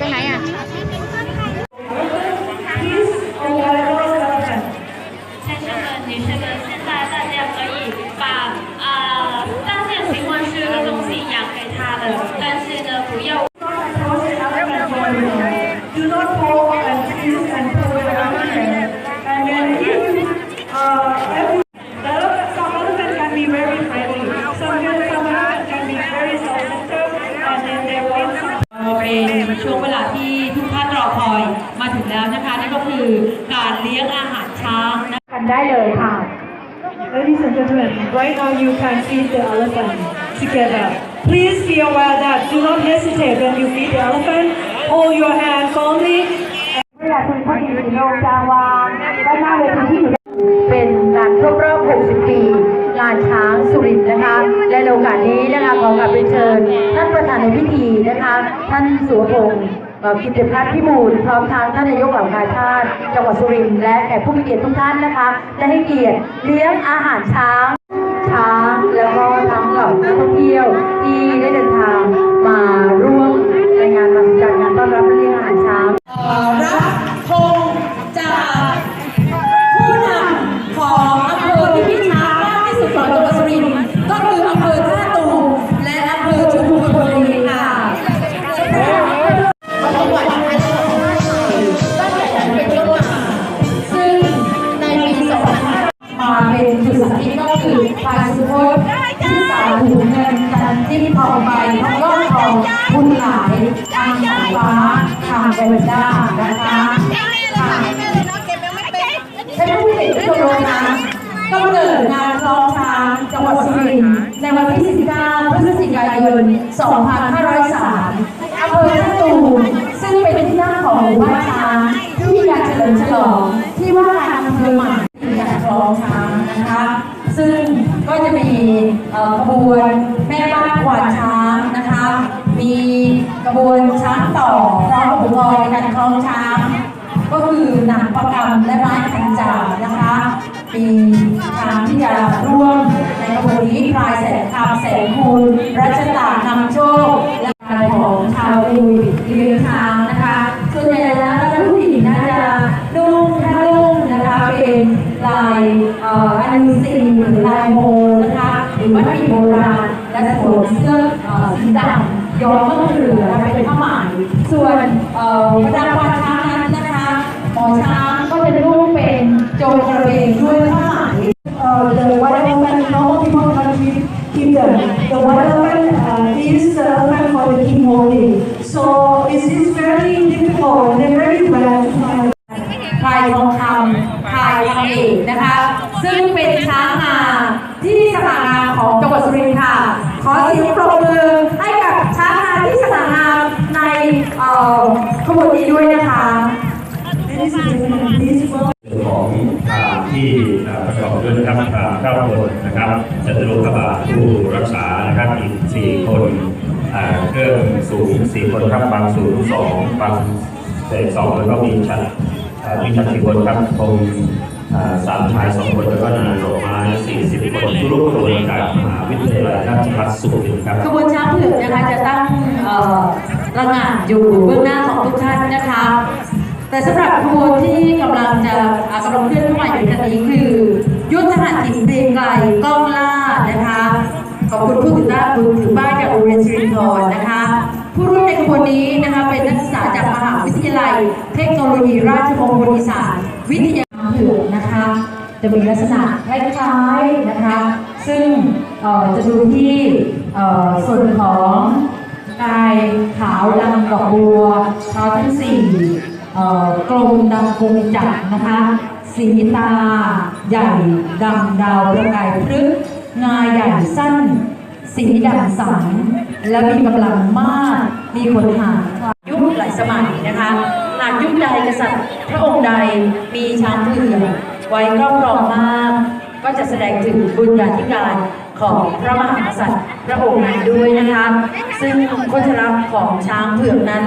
ตรงไหนอะ先生 ได้เลยค่ะ Ladies and gentlemen, right now you can feed the elephant together. Please be aware that do not hesitate when you feed the elephant. Hold your hand firmly เวลาคุณพอดีสีโลจาวางด้านหน้าเวทีที่อยู่ด้านเป็นงานครบรอบ 60 ปีงานช้างสุรินทร์นะคะ และในโอกาสนี้นะคะขอกราบเรียนเชิญ ท่านประธานในพิธีนะคะ ท่านสุวพงศ์เอ่อ กิติพัฒน์พิบูลพร้อมทางท่านนายกเหล่ากาชาติ จังหวัดสุรินทร์และแขกผู้มีเกียรติทุกท่านนะคะได้ให้เกียรติเลี้ยงอาหารช้าง ช้างแล้วก็ทั้งเหล่านักท่องเที่ยวที่ได้เดินทางมา จันจิ้มทองใบทองยอดทองบุญหลายทางสายฟ้าทางเบลด้านะคะใช้ผู้ติดชมรมช้างก็เกิดงานคล้องช้างจังหวัดสุรินทร์ในวันที่ 19 พฤศจิกายน 2503อำเภอท่าตูมซึ่งเป็นที่ตั้งของหมู่บ้านช้างที่มีการเฉลิมฉลองที่ว่าการอำเภอใหม่มีการคล้องช้างนะคะ ซึ่งก็จะมีขบวน แม่บ้านควานช้างนะคะ มีกระบวนช้างต่อพร้อมอุปกรณ์ในการคล้องช้าง ก็คือหนังประกำและไม้ขันจ่านะคะมีทางที่จะร่วมในขบวนนี้พลายแสนคำแสนคูณรัชตานำโชคและการของชาวอุยเรียงทางนะคะส่วนใหญ่แล้วท่านผู้หญิงน่าจะนุ่งผ้านุ่งนะคะเป็นลายอันซีหรือลายโมนะคะหรือว่ามีโบราณ และสวมเสื้อสีดำย้อมก็เรือนะคะเป็นผ้าไหมส่วนประดับประช้างนั้นนะคะหมอช้างก็จะนุ่งเป็นโจงกระเบนด้วยผ้าไหม uh, the white elephant, normal people can't keep, keep them. The white ขบวนนี้ด้วยนะคะของทางที่ประกอบด้วยนะครับทางเก้าคนนะครับจัตุรงคบาลผู้รักษานะครับอีกสี่คนเครื่องสูงสี่คนครับบางสูงสองบางเศษสองแล้วก็มีชั้นอ่ามีชั้นสี่คนครับคงสามชายสองคนแล้วก็นายดอิคนทุกคนจากมหาวิทยาลัยราชภัฏสุรินทร์ครับขบวนช้างเผือกนะคะจะตั้งเอ่อระงานอยู่เบื้องหน้าของทุกท่านนะคะ แต่สำหรับขบวนที่กำลังจะกำลังเคลื่อนเข้ามาอยู่ขณะนี้คือ ยุทธหัตถิเรียงไกลกล้องล่านะคะขอบคุณผู้ถือป้ายผู้ถือป้ายจากโรงเรียนสิรินทรนะคะ ผู้ร่วมในขบวนนี้นะคะเป็นนักศึกษาจากมหาวิทยาลัย เทคโนโลยีราชมงคลอีสานวิทยาเผือกนะคะ จะมีลักษณะคล้ายๆนะคะ ซึ่งจะดูที่ส่วนของกายขาวดำดอกบัวเท้าทั้งสี่กลมดำกงจักรนะคะ สีตา ใหญ่ดำดาวประกายพฤกงาใหญ่สั้น สีดำสังและมีกำลังมาก มีขนหางยุคหลายสมัยนะคะ หากยุคใดกษัตริย์พระองค์ใดมีช้างเผือก ไว้ครอบครองมาก ก็จะแสดงถึงบุญญาธิการของพระมหากษัตริย์พระองค์นั้นด้วยนะคะ ซึ่งโคชลักษณ์ของช้างเผือกนั้น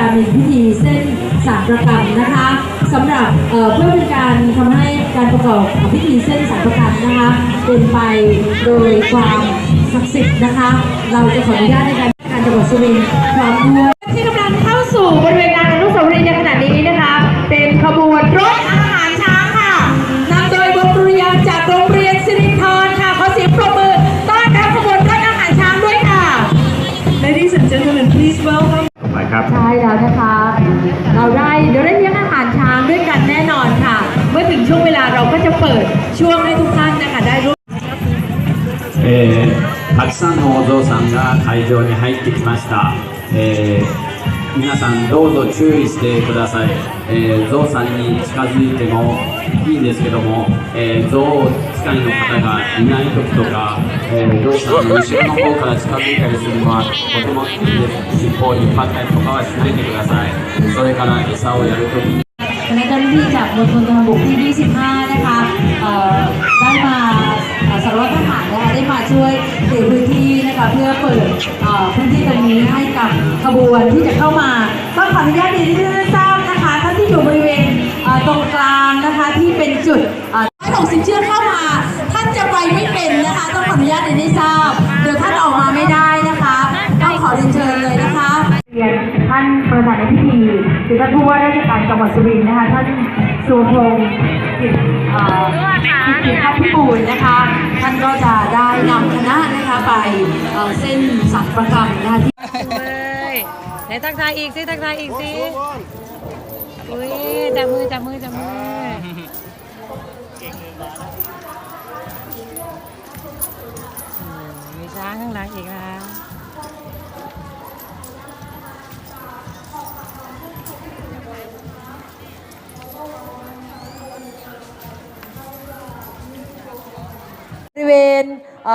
นะคะที่จะมีพิธีเส้นสารประกรรมนะคะสำหรับเอ่อเพื่อเป็นการทำให้การประกอบพิธีเส้นสารประกรรมนะคะเป็นไปโดยความศักดิ์สิทธิ์นะคะ เราจะขออนุญาตในการการจังหวัดสุรินทร์พร้อมด้วยที่กำลังเข้าสู่บริเวณงานอนุสาวรีย์ในขณะนี้นะคะ เป็นขบวนรถอาหารช้างค่ะนำโดยวงดุริยางค์จากโรงเรียนสิรินทรค่ะขอเสียงปรบมือต้อนรับขบวนรถอาหารช้างด้วยค่ะ Ladies and gentlemen, please welcome ไปครับ ใช่แล้วนะคะ เราได้เดี๋ยวได้เลี้ยงอาหารช้างด้วยกันแน่นอนค่ะ เมื่อถึงช่วงเวลาเราก็จะเปิดช่วงให้ทุกท่านนะคะได้ร่วม えーたくさんのお像さんが会場に入ってきました、えー皆さんどうぞ注意してください、えー象さんに近づいてもいいんですけども、えー象 使いの方がいない時とか、えー象さんの後ろの方から近づいたりするのはとてもいいです尻尾を引っ張ったりとかはしないでくださいそれから餌をやるときにคณะเจ้าหน้าที่จากมณฑลทหารบกที่ 25 นะคะเอ่อได้มาเอ่อสารวัตรทหารนะคะได้มาช่วยเตรียมพื้นที่นะคะเพื่อเปิดเอ่อพื้นที่ตรงนี้ให้กับขบวนที่จะเข้ามาต้องขออนุญาตเรียนให้ท่านทราบนะคะท่านที่อยู่บริเวณเอ่อตรงกลางนะคะที่เป็นจุดเอ่อ160เชือกเข้า นะคะต้องขออนุญาตเรียนให้ทราบเดี๋ยวท่านออกมาไม่ได้นะคะต้องขอเรียนเชิญเลยนะคะเรียนท่านประธานในพิธีคือท่านผู้ว่าราชการจังหวัดสุรินทร์นะคะท่านสุพงศ์กิจเอ่อกิจกิจทัพพิบูลนะคะ ท่านก็จะได้นำคณะนะคะไปเอ่อเส้นสัตว์ประกรรมนะคะที่เลยไหนทักทายอีกสิทักทายอีกสิอุ้ยจับมือจับมือจับมืออืมมีช้าง ข้างหลังอีกนะบริเวณเ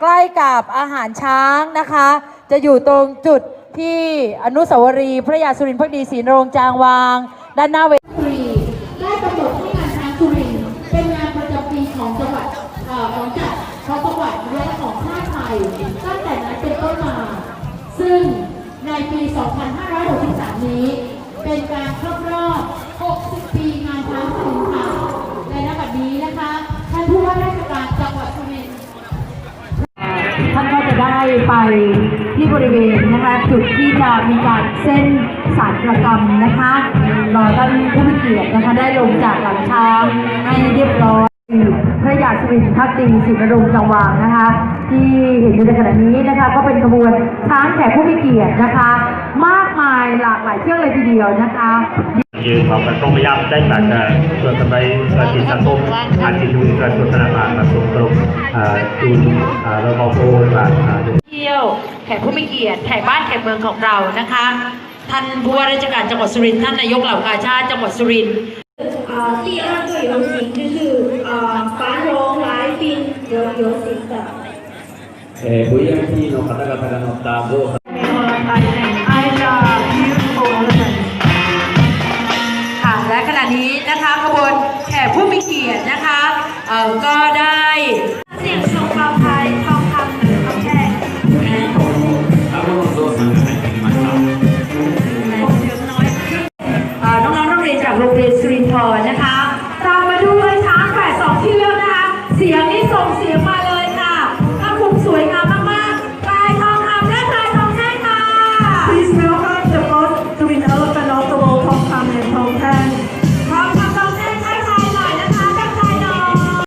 ใกล้กับอาหารช้างนะคะ จะอยู่ตรงจุดที่อนุสาวรีย์พระยาสุรินทร์พักดีศรีนรงจางวาง ด้านหน้าเว ซึ่งในปี 2563 นี้ เป็นการครบรอบ 60 ปีงานช้างสุรินทร์ค่ะและณบัดนี้นะคะท่านผู้ว่าราชการจังหวัดสุรินทร์ท่านก็จะได้ไปที่บริเวณนะคะจุดที่จะมีการเส้นสารประกรรมนะคะรอท่านผู้มีเกียรตินะคะได้ลงจากหลังช้างให้เรียบร้อย พระยาสุรินทร์พักดีศรีนรงค์จังหวางนะคะ ที่เห็นอยู่ในขณะนี้นะคะ ก็เป็นขบวนช้างแขกผู้มีเกียรตินะคะ มากมายหลากหลายเชือกเลยทีเดียวนะคะยืนของกระทรวงพยายามได้จากส่วนสมัยประสิทธิสังคมอาชีพดูกระทรวงธนาคารกระทรวงกรมจูนแล้วก็โพลต่างเที่ยวแขกผู้มีเกียรติแขกบ้านแขกเมืองของเรานะคะท่านผู้ว่าราชการจังหวัดสุรินทร์ท่านนายกเหล่ากาชาติจังหวัดสุรินทร์ 呃，第二个游行就是呃繁荣来宾游游行的。えー VIP の方々が乗った象さ โรงเรียนสุรินทร์นะคะ